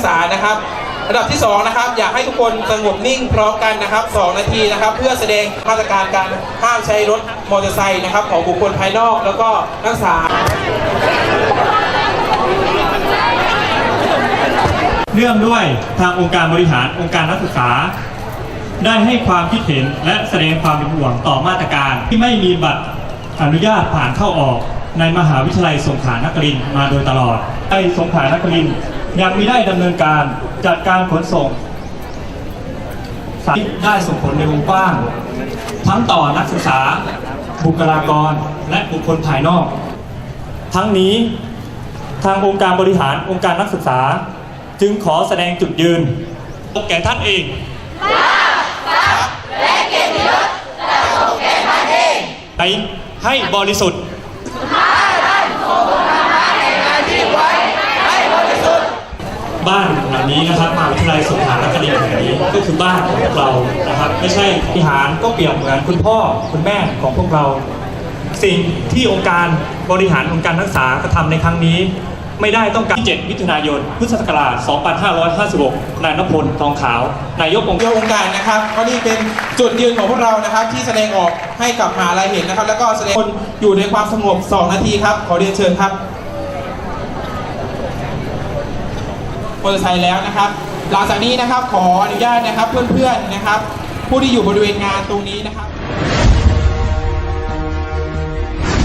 กษานะครับระดับที่สองนะครับ อยากให้ทุกคนสงบนิ่งพร้อมกันนะครับสองนาทีนะครับ เพื่อแสดงมาตรการการห้ามใช้รถมอเตอร์ไซค์นะครับ ของบุคคลภายนอกแล้วก็นักศึกษาเนื่องด้วยทางองค์การบริหารองค์การนักศึกษา ได้ให้ความคิดเห็นและแสดงความเป็นห่วงต่อมาตรการ ที่ไม่มีบัตรอนุญาตผ่านเข้าออกในมหาวิทยาลัยสงขลานครินทร์มาโดยตลอดในสงขลานครินทร์ ยังไม่ได้ดำเนินการจัดการขนส่งสายได้ส่งผลในวงกว้าง ทั้งต่อนักศึกษา บุคลากร และบุคคลภายนอก ทั้งนี้ทางองค์การบริหารองค์การนักศึกษา จึงขอแสดงจุดยืนแก่ท่านเองไปให้บริสุทธิ์ บ้านหลังนี้นะครับมหาวิทยาลัยสงขลานครินทร์แห่งนี้ก็คือบ้านของพวกเรานะครับ ไม่ใช่วิหารก็เปรียบเหมือนคุณพ่อคุณแม่ของพวกเรา สิ่งที่องค์การบริหารองค์การนักศึกษากระทำในครั้งนี้ ไม่ได้ต้องการที่7มิถุนายน พุทธศักราช 2556 นายนพลทองขาว นายกองค์เดียวองค์การนะครับก็นี่เป็นจุดยืนของพวกเรานะครับ ที่แสดงออกให้กับมหาลัยเห็นนะครับ แล้วก็แสดงคนอยู่ในความสงบ2นาทีครับขอเรียนเชิญครับ มอเตอร์ไซค์แล้วนะครับ หลังจากนี้นะครับขออนุญาตนะครับเพื่อนๆนะครับ ผู้ที่อยู่บริเวณงานตรงนี้นะครับ